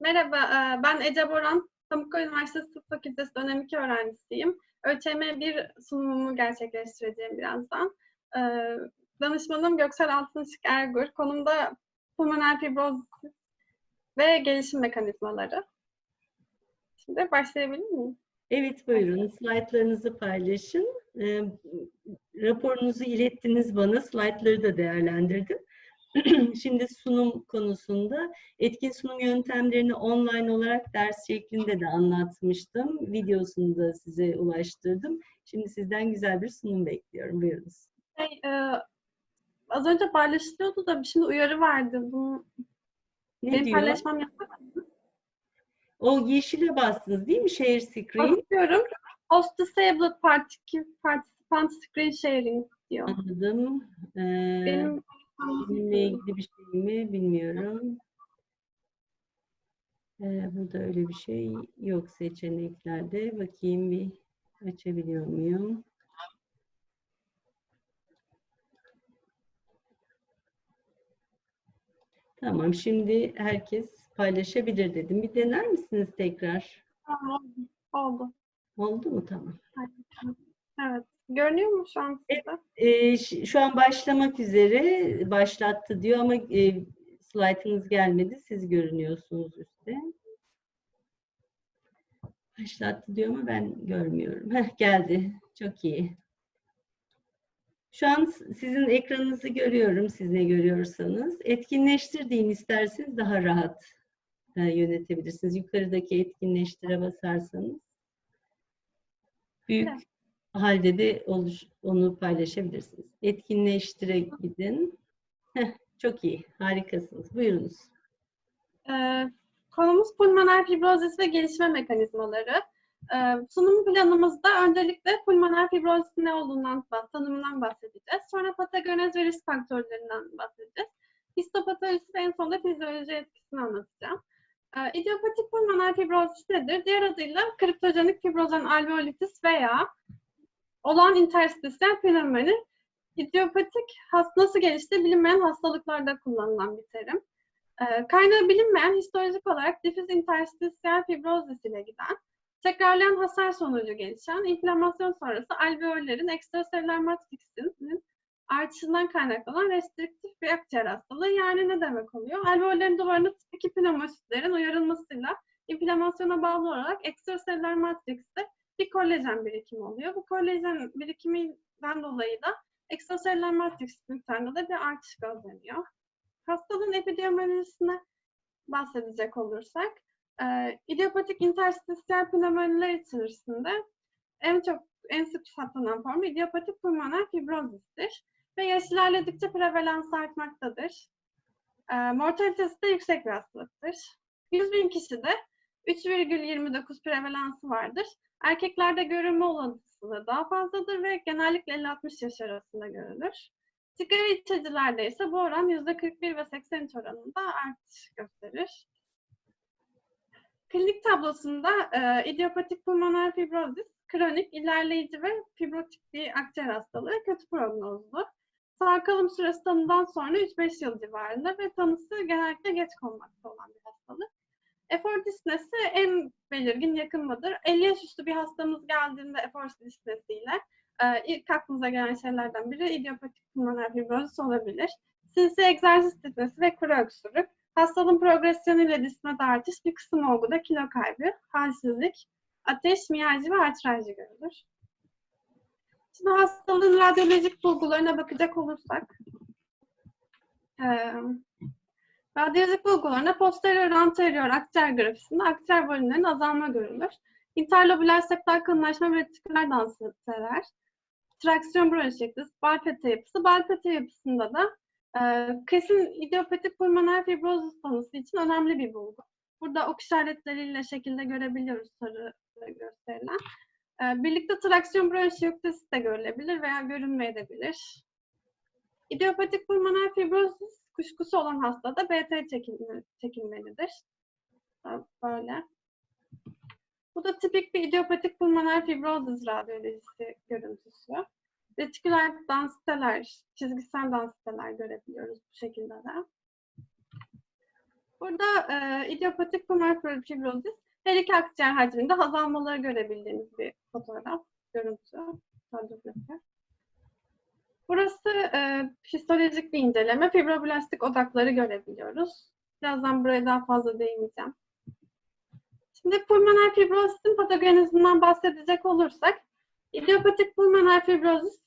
Merhaba, e, ben Ece Boran. Pamukkale Üniversitesi Tıp Fakültesi dönem 2 öğrencisiyim. ÖÇM bir sunumumu gerçekleştireceğim birazdan. E, Danışmanım Göksel Altınışık Ergur. Konumda pulmoner fibrozis ve gelişim mekanizmaları. Şimdi başlayabilir miyim? Evet buyurun. Slaytlarınızı paylaşın. Ee, raporunuzu ilettiniz bana. Slaytları da değerlendirdim. Şimdi sunum konusunda etkin sunum yöntemlerini online olarak ders şeklinde de anlatmıştım. Videosunu da size ulaştırdım. Şimdi sizden güzel bir sunum bekliyorum. Buyurunuz. Şey, e, az önce paylaşılıyordu da şimdi uyarı verdi. Bunu Ne benim diyor? paylaşmam yasak mı? O yeşile bastınız değil mi? Share screen. Basıyorum. Host disabled partic- participant screen sharing diyor. Anladım. Ee, Benim Benimle ilgili bir şey mi bilmiyorum. Ee, burada öyle bir şey yok seçeneklerde. Bakayım bir açabiliyor muyum? Tamam, şimdi herkes paylaşabilir dedim. Bir dener misiniz tekrar? Tamam, oldu. Oldu mu? Tamam. Evet. Görünüyor mu şu an size? Ee, ş- şu an başlamak üzere başlattı diyor ama e, slaytınız gelmedi. Siz görünüyorsunuz üstte. Başlattı diyor ama ben görmüyorum. Heh, geldi. Çok iyi. Şu an sizin ekranınızı görüyorum. Siz ne görüyorsanız. Etkinleştir deyin isterseniz daha rahat e, yönetebilirsiniz. Yukarıdaki etkinleştire basarsanız. Büyük Evet. Halde de oluş, onu paylaşabilirsiniz. Etkinleştire gidin. Heh, çok iyi. Harikasınız. Buyurunuz. Ee, konumuz pulmoner fibrozis ve gelişme mekanizmaları. Ee, sunum planımızda öncelikle pulmoner fibrozis ne olduğundan, tanımından bahsedeceğiz. Sonra patogenez ve risk faktörlerinden bahsedeceğiz. Histopatolojisi ve en sonunda fizyoloji etkisini anlatacağım. Ee, idiopatik pulmoner fibrozis nedir? Diğer adıyla kriptojenik fibrozen alveolitis veya olan interstisyel fenomeni idiopatik nasıl gelişti bilinmeyen hastalıklarda kullanılan bir terim. Ee, Kaynağı bilinmeyen histolojik olarak difüz interstisyel fibrozis ile giden, tekrarlayan hasar sonucu gelişen, inflamasyon sonrası alveollerin ekstraselüler matriksinin artışından kaynaklanan restriktif bir akciğer hastalığı. Yani ne demek oluyor? Alveollerin duvarında tip 2 pnömositlerin uyarılmasıyla inflamasyona bağlı olarak ekstraselüler matrikste bir kolajen birikimi oluyor. Bu kolajen birikiminden dolayı da ekstraselüler matriks miktarında da bir artış gözleniyor. Hastalığın epidemiyolojisine bahsedecek olursak, e, idiopatik interstisyel pnömoniler içerisinde en çok en sık saptanan formu idiopatik pulmoner fibrozistir ve yaş ilerledikçe prevalans artmaktadır. E, mortalitesi de yüksek bir hastalıktır. 100 bin kişide 3,29 prevalansı vardır. Erkeklerde görünme olasılığı daha fazladır ve genellikle 50-60 yaş arasında görülür. Sigara içicilerde ise bu oran %41 ve 83 oranında artış gösterir. Klinik tablosunda e, idiopatik pulmoner fibrozis, kronik, ilerleyici ve fibrotik bir akciğer hastalığı kötü prognozlu. Sağ kalım süresi tanıdan sonra 3-5 yıl civarında ve tanısı genellikle geç konmakta olan bir hastalık. Efor disnesi en belirgin yakınmadır. 50 yaş üstü bir hastamız geldiğinde efor disnesiyle e, ilk aklımıza gelen şeylerden biri idiopatik pulmoner fibrozis olabilir. Sinsi egzersiz disnesi ve kuru öksürük. Hastalığın progresyonuyla disnede artış, bir kısım olguda kilo kaybı, halsizlik, ateş, miyajı ve artrajı görülür. Şimdi hastalığın radyolojik bulgularına bakacak olursak, eee radyolojik bulgularında posterior anterior akciğer grafisinde akciğer volümlerinin azalma görülür. Interlobüler septal kalınlaşma ve retiküler dansiteler, traksiyon bronşitis, bal pete yapısı. Bal pete yapısında da e, kesin idiopatik pulmoner fibrozis tanısı için önemli bir bulgu. Burada ok işaretleriyle şekilde görebiliyoruz sarı gösterilen. E, birlikte traksiyon bronşitis de görülebilir veya görünmeyebilir. İdiopatik pulmoner fibrozis kuşkusu olan hastada BT çekilme, çekilmelidir. Böyle. Bu da tipik bir idiopatik pulmoner fibrozis radyolojisi görüntüsü. Retiküler dansiteler, çizgisel dansiteler görebiliyoruz bu şekilde de. Burada e, idiopatik pulmoner fibrozis her iki akciğer hacminde azalmaları görebildiğiniz bir fotoğraf, görüntü, radyografi. Burası e, histolojik bir inceleme. Fibroblastik odakları görebiliyoruz. Birazdan buraya daha fazla değineceğim. Şimdi pulmoner fibrozis'in patogenizminden bahsedecek olursak, idiopatik pulmoner fibrozis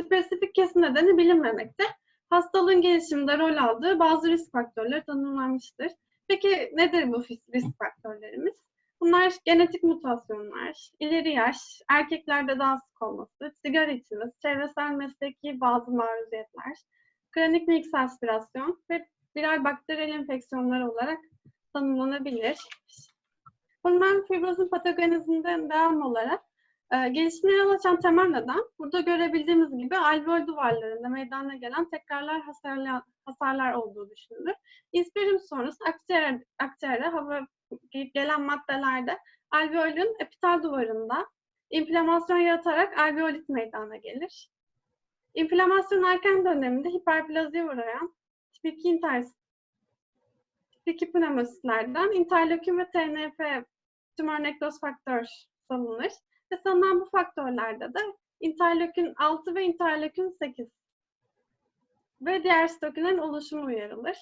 spesifik kesin nedeni bilinmemekte. Hastalığın gelişiminde rol aldığı bazı risk faktörleri tanımlanmıştır. Peki nedir bu risk faktörlerimiz? Bunlar genetik mutasyonlar, ileri yaş, erkeklerde daha sık olması, sigara içmesi, çevresel mesleki bazı maruziyetler, kronik mix aspirasyon ve viral bakteriyel enfeksiyonlar olarak tanımlanabilir. Pulmoner fibrozun patogenizminden devam olarak e, gelişmeye yol açan temel neden burada görebildiğimiz gibi alveol duvarlarında meydana gelen tekrarlar hasarlar, hasarlar olduğu düşünülür. İspirüm sonrası akciğer, akciğere hava gelen maddelerde alveolün epitel duvarında inflamasyon yaratarak alveolit meydana gelir. İnflamasyon erken döneminde hiperplaziye uğrayan tip 2 inters tip 2 pneumosit,lerden interleukin ve TNF tümör nekroz faktör salınır. Ve sanılan bu faktörlerde de interleukin 6 ve interleukin 8 ve diğer sitokinlerin oluşumu uyarılır.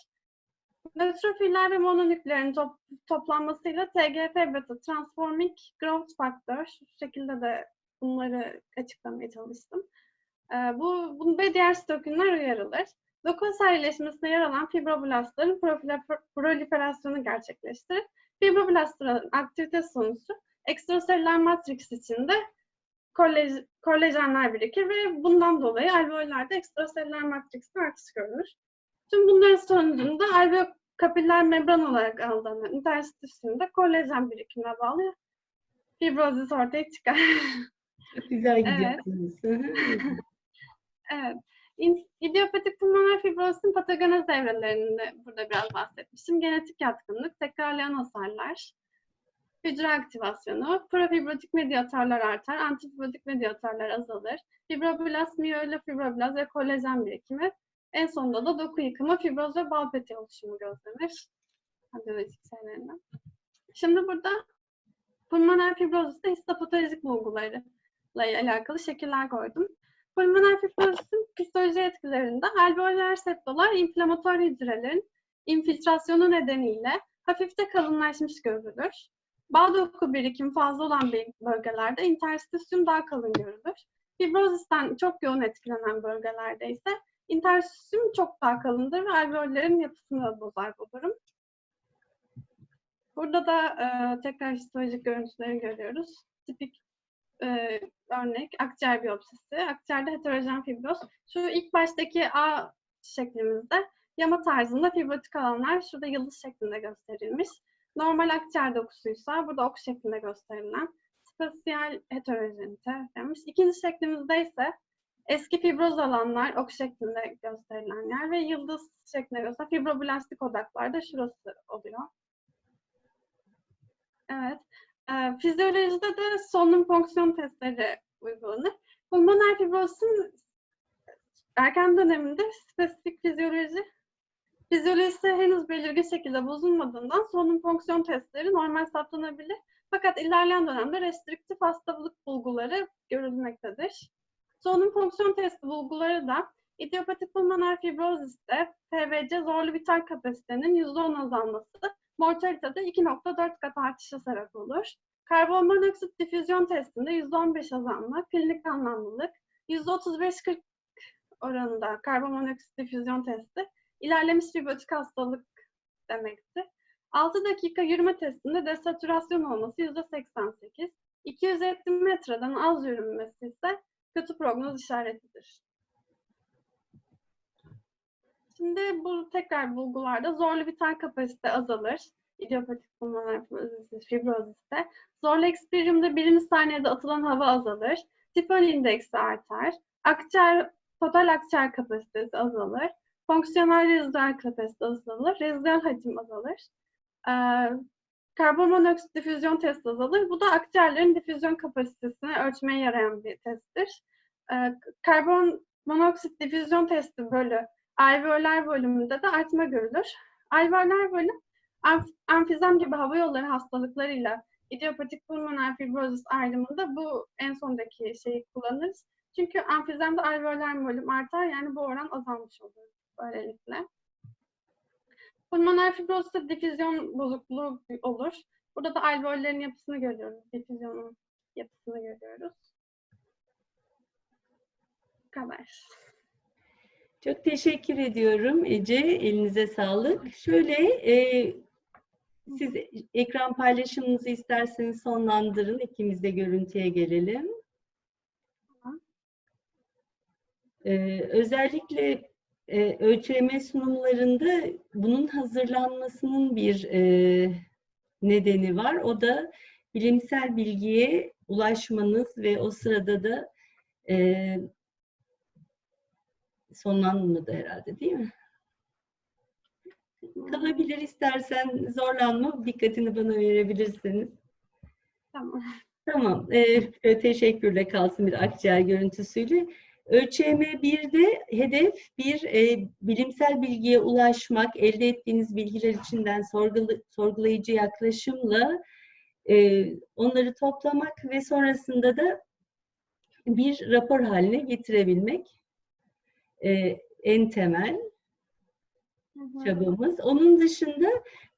Nötrofiller ve mononüklerin top, toplanmasıyla TGF beta transforming growth factor şu şekilde de bunları açıklamaya çalıştım. Ee, bu, bu ve diğer sitokinler uyarılır. Doku sergileşmesine yer alan fibroblastların proliferasyonu gerçekleştirir. Fibroblastların aktivite sonucu ekstraselüler matrix içinde kolajenler birikir ve bundan dolayı alveollerde ekstraselüler matrixin artış görülür. Tüm bunların sonucunda alveol kapiller membran olarak algılanan interstitüsünde kolajen birikimine bağlı fibrozis ortaya çıkar. Güzel gidiyorsunuz. evet. İdiopatik pulmoner fibrozin patogenez devrelerinde burada biraz bahsetmiştim. Genetik yatkınlık, tekrarlayan hasarlar, hücre aktivasyonu, profibrotik medyatörler artar, antifibrotik medyatörler azalır, fibroblast, miyöyle fibroblast ve kolajen birikimi, en sonunda da doku yıkımı, fibroz ve bal peti oluşumu gözlenir. Radyolojik. Şimdi burada pulmoner fibroziste histopatolojik bulgularıyla alakalı şekiller koydum. Pulmoner fibrozistin psikoloji etkilerinde alveolar septolar inflamatuar hücrelerin infiltrasyonu nedeniyle hafifte kalınlaşmış görülür. Bağ doku birikimi fazla olan bölgelerde interstitisyum daha kalın görülür. Fibrozisten çok yoğun etkilenen bölgelerde ise interstitisyum çok daha kalındır ve alveollerin yapısını bozar bu durum. Burada da e, tekrar histolojik görüntüleri görüyoruz. Tipik e, örnek akciğer biyopsisi. Akciğerde heterojen fibroz. Şu ilk baştaki A şeklimizde yama tarzında fibrotik alanlar şurada yıldız şeklinde gösterilmiş. Normal akciğer dokusuysa burada ok şeklinde gösterilen spasiyel heterojenite demiş. İkinci şeklimizde ise eski fibroz alanlar ok şeklinde gösterilen yer ve yıldız şeklinde gösterilen fibroblastik odaklarda şurası oluyor. Evet. E, fizyolojide de solunum fonksiyon testleri uygulanır. Pulmoner fibrozin erken döneminde spesifik fizyoloji fizyolojisi henüz belirgin şekilde bozulmadığından solunum fonksiyon testleri normal saptanabilir. Fakat ilerleyen dönemde restriktif hastalık bulguları görülmektedir. Solunum fonksiyon testi bulguları da idiopatik pulmoner fibroziste PVC zorlu vital kapasitenin %10 azalması mortalitede 2.4 kat artışa sebep olur. Karbon monoksit difüzyon testinde %15 azalma, klinik anlamlılık, %35-40 oranında karbon monoksit difüzyon testi ilerlemiş fibrotik hastalık demektir. 6 dakika yürüme testinde desatürasyon olması %88, 250 metreden az yürünmesi ise kötü prognoz işaretidir. Şimdi bu tekrar bulgularda zorlu vital kapasite azalır. İdiopatik pulmoner fibroziste. Zorlu ekspiriumda birinci saniyede atılan hava azalır. Tifon indeksi artar. Akciğer, total akciğer kapasitesi azalır. Fonksiyonel rezidual kapasite azalır. Rezidual hacim azalır. Ee, karbon monoksit difüzyon testi azalır. Bu da akciğerlerin difüzyon kapasitesini ölçmeye yarayan bir testtir. Ee, karbon monoksit difüzyon testi bölü alveolar bölümünde de artma görülür. Alveolar bölüm Emfizem gibi hava yolları hastalıklarıyla idiopatik pulmoner fibrozis ayrımında bu en sondaki şeyi kullanırız. Çünkü emfizemde alveolar volüm artar yani bu oran azalmış olur böylelikle. Pulmoner fibroziste difüzyon bozukluğu olur. Burada da alveollerin yapısını görüyoruz. Difüzyonun yapısını görüyoruz. Bu kadar. Çok teşekkür ediyorum Ece. Elinize sağlık. Şöyle e, siz ekran paylaşımınızı isterseniz sonlandırın. İkimiz de görüntüye gelelim. Tamam. E, özellikle e, ÖÇM sunumlarında bunun hazırlanmasının bir e, nedeni var. O da bilimsel bilgiye ulaşmanız ve o sırada da e, sonlanmadı herhalde değil mi? Kalabilir istersen zorlanma, dikkatini bana verebilirsiniz. Tamam. Tamam, ee, teşekkürle kalsın bir akciğer görüntüsüyle. ÖÇM 1'de hedef bir e, bilimsel bilgiye ulaşmak, elde ettiğiniz bilgiler içinden sorgula- sorgulayıcı yaklaşımla e, onları toplamak ve sonrasında da bir rapor haline getirebilmek e, en temel çabamız. Onun dışında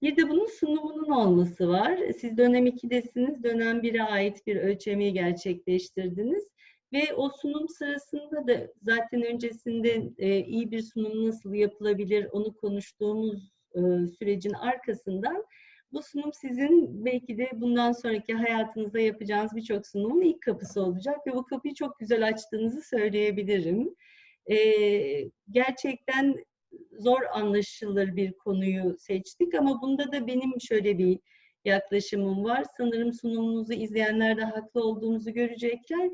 bir de bunun sunumunun olması var. Siz dönem 2'desiniz, dönem 1'e ait bir ölçemeyi gerçekleştirdiniz. Ve o sunum sırasında da zaten öncesinde e, iyi bir sunum nasıl yapılabilir onu konuştuğumuz e, sürecin arkasından bu sunum sizin belki de bundan sonraki hayatınızda yapacağınız birçok sunumun ilk kapısı olacak ve bu kapıyı çok güzel açtığınızı söyleyebilirim. E, gerçekten zor anlaşılır bir konuyu seçtik ama bunda da benim şöyle bir yaklaşımım var. Sanırım sunumumuzu izleyenler de haklı olduğumuzu görecekler.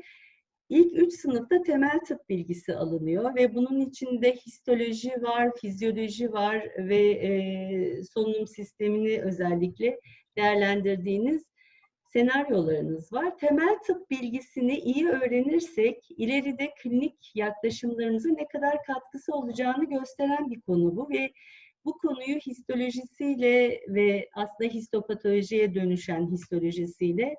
İlk üç sınıfta temel tıp bilgisi alınıyor ve bunun içinde histoloji var, fizyoloji var ve e, solunum sistemini özellikle değerlendirdiğiniz senaryolarınız var. Temel tıp bilgisini iyi öğrenirsek ileride klinik yaklaşımlarımıza ne kadar katkısı olacağını gösteren bir konu bu ve bu konuyu histolojisiyle ve aslında histopatolojiye dönüşen histolojisiyle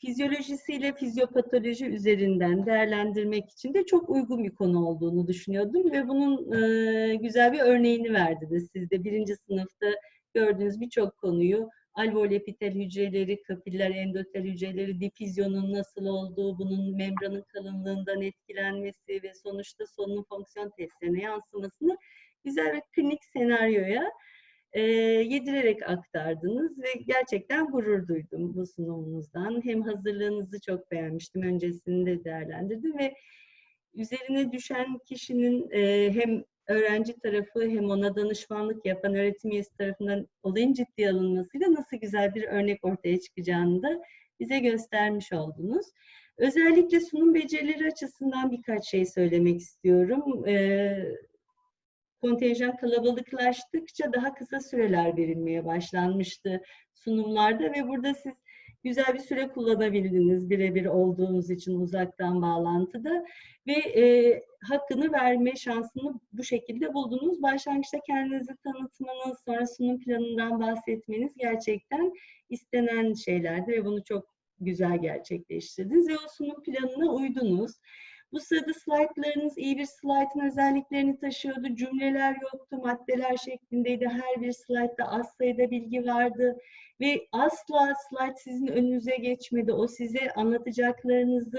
fizyolojisiyle fizyopatoloji üzerinden değerlendirmek için de çok uygun bir konu olduğunu düşünüyordum ve bunun e, güzel bir örneğini verdiniz. Siz de birinci sınıfta gördüğünüz birçok konuyu alveol epitel hücreleri, kapiller endotel hücreleri, difüzyonun nasıl olduğu, bunun membranın kalınlığından etkilenmesi ve sonuçta solunum fonksiyon testlerine yansımasını güzel bir klinik senaryoya e, yedirerek aktardınız ve gerçekten gurur duydum bu sunumunuzdan. Hem hazırlığınızı çok beğenmiştim, öncesinde değerlendirdim ve üzerine düşen kişinin e, hem öğrenci tarafı hem ona danışmanlık yapan öğretim üyesi tarafından olayın ciddiye alınmasıyla nasıl güzel bir örnek ortaya çıkacağını da bize göstermiş oldunuz. Özellikle sunum becerileri açısından birkaç şey söylemek istiyorum. Ee, kontenjan kalabalıklaştıkça daha kısa süreler verilmeye başlanmıştı sunumlarda ve burada siz güzel bir süre kullanabildiniz birebir olduğunuz için uzaktan bağlantıda ve e, hakkını verme şansını bu şekilde buldunuz. Başlangıçta kendinizi tanıtmanız, sonra sunum planından bahsetmeniz gerçekten istenen şeylerdi ve bunu çok güzel gerçekleştirdiniz ve o sunum planına uydunuz. Bu sırada slaytlarınız iyi bir slaytın özelliklerini taşıyordu. Cümleler yoktu, maddeler şeklindeydi. Her bir slaytta az sayıda bilgi vardı. Ve asla slayt sizin önünüze geçmedi. O size anlatacaklarınızı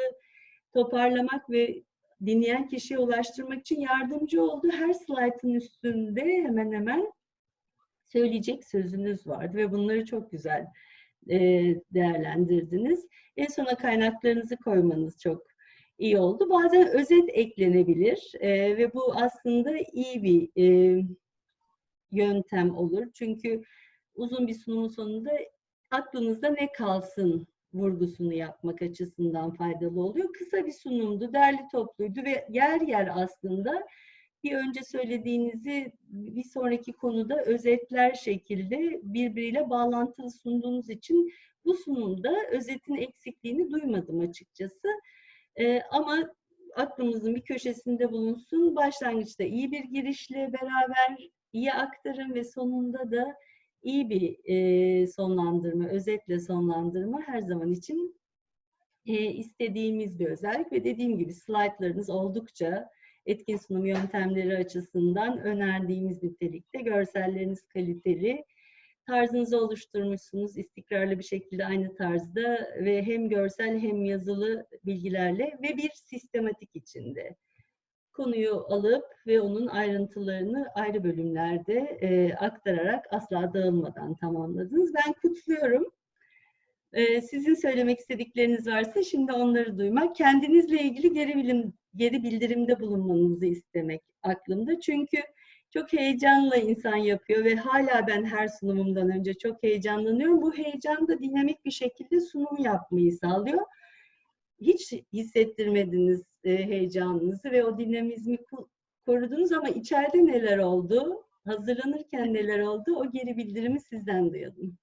toparlamak ve dinleyen kişiye ulaştırmak için yardımcı oldu. Her slaytın üstünde hemen hemen söyleyecek sözünüz vardı ve bunları çok güzel değerlendirdiniz. En sona kaynaklarınızı koymanız çok iyi oldu. Bazen özet eklenebilir e, ve bu aslında iyi bir e, yöntem olur. Çünkü uzun bir sunumun sonunda aklınızda ne kalsın vurgusunu yapmak açısından faydalı oluyor. Kısa bir sunumdu, derli topluydu ve yer yer aslında bir önce söylediğinizi bir sonraki konuda özetler şekilde birbiriyle bağlantılı sunduğunuz için bu sunumda özetin eksikliğini duymadım açıkçası. Ee, ama aklımızın bir köşesinde bulunsun. Başlangıçta iyi bir girişle beraber iyi aktarın ve sonunda da iyi bir e, sonlandırma, özetle sonlandırma her zaman için e, istediğimiz bir özellik ve dediğim gibi slaytlarınız oldukça etkin sunum yöntemleri açısından önerdiğimiz nitelikte, görselleriniz kaliteli, tarzınızı oluşturmuşsunuz istikrarlı bir şekilde aynı tarzda ve hem görsel hem yazılı bilgilerle ve bir sistematik içinde konuyu alıp ve onun ayrıntılarını ayrı bölümlerde e, aktararak asla dağılmadan tamamladınız. Ben kutluyorum. E, sizin söylemek istedikleriniz varsa şimdi onları duymak, kendinizle ilgili geri, bilim, geri bildirimde bulunmanızı istemek aklımda. Çünkü çok heyecanla insan yapıyor ve hala ben her sunumumdan önce çok heyecanlanıyorum. Bu heyecan da dinamik bir şekilde sunum yapmayı sağlıyor. Hiç hissettirmediniz e, heyecanınızı ve o dinamizmi korudunuz ama içeride neler oldu? Hazırlanırken neler oldu? O geri bildirimi sizden duyalım.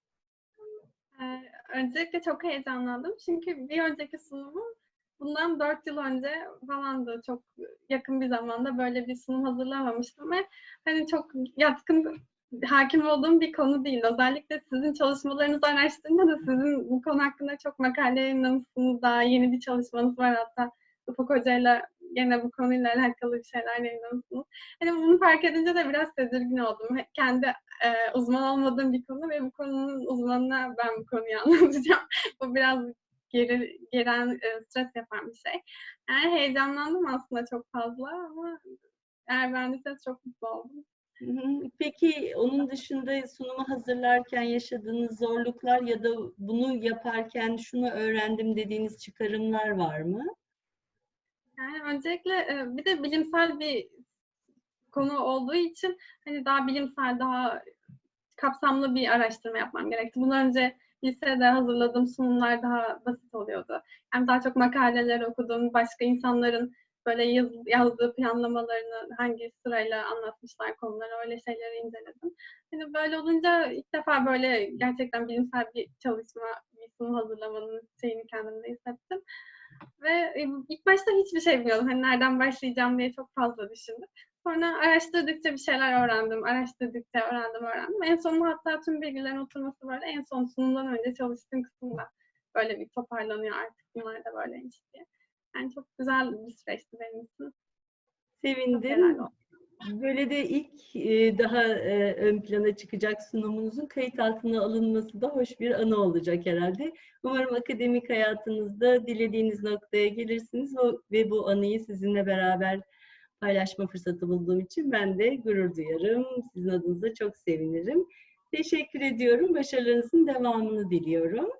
Ee, öncelikle çok heyecanlandım. Çünkü bir önceki sunumum bundan 4 yıl önce falandı. Çok yakın bir zamanda böyle bir sunum hazırlamamıştım ve hani çok yatkın hakim olduğum bir konu değil. Özellikle sizin çalışmalarınızı araştırınca da sizin bu konu hakkında çok makale yayınlamışsınız. Daha yeni bir çalışmanız var hatta Ufuk Hoca'yla gene bu konuyla alakalı bir şeyler yayınlamışsınız. Hani bunu fark edince de biraz tedirgin oldum. Kendi e, uzman olmadığım bir konu ve bu konunun uzmanına ben bu konuyu anlatacağım. bu biraz geri, gelen e, stres yapan bir şey. Yani heyecanlandım aslında çok fazla ama eğer beğendiyseniz çok mutlu oldum. Peki onun dışında sunumu hazırlarken yaşadığınız zorluklar ya da bunu yaparken şunu öğrendim dediğiniz çıkarımlar var mı? Yani öncelikle e, bir de bilimsel bir konu olduğu için hani daha bilimsel, daha kapsamlı bir araştırma yapmam gerekti. Bundan önce lisede hazırladığım sunumlar daha basit oluyordu. Yani daha çok makaleler okudum, başka insanların böyle yaz, yazdığı planlamalarını hangi sırayla anlatmışlar konuları, öyle şeyleri inceledim. Hani böyle olunca ilk defa böyle gerçekten bilimsel bir çalışma, bir sunum hazırlamanın şeyini kendimde hissettim. Ve e, ilk başta hiçbir şey bilmiyordum. Hani nereden başlayacağım diye çok fazla düşündüm. Sonra araştırdıkça bir şeyler öğrendim. Araştırdıkça öğrendim, öğrendim. En sonunda hatta tüm bilgilerin oturması böyle en son sunumdan önce çalıştığım kısımda böyle bir toparlanıyor artık bunlar da böyleymiş diye. Yani çok güzel bir süreçti benim için. Sevindim. Böyle de ilk e, daha e, ön plana çıkacak sunumunuzun kayıt altına alınması da hoş bir anı olacak herhalde. Umarım akademik hayatınızda dilediğiniz noktaya gelirsiniz ve bu anıyı sizinle beraber paylaşma fırsatı bulduğum için ben de gurur duyarım. Sizin adınıza çok sevinirim. Teşekkür ediyorum. Başarılarınızın devamını diliyorum.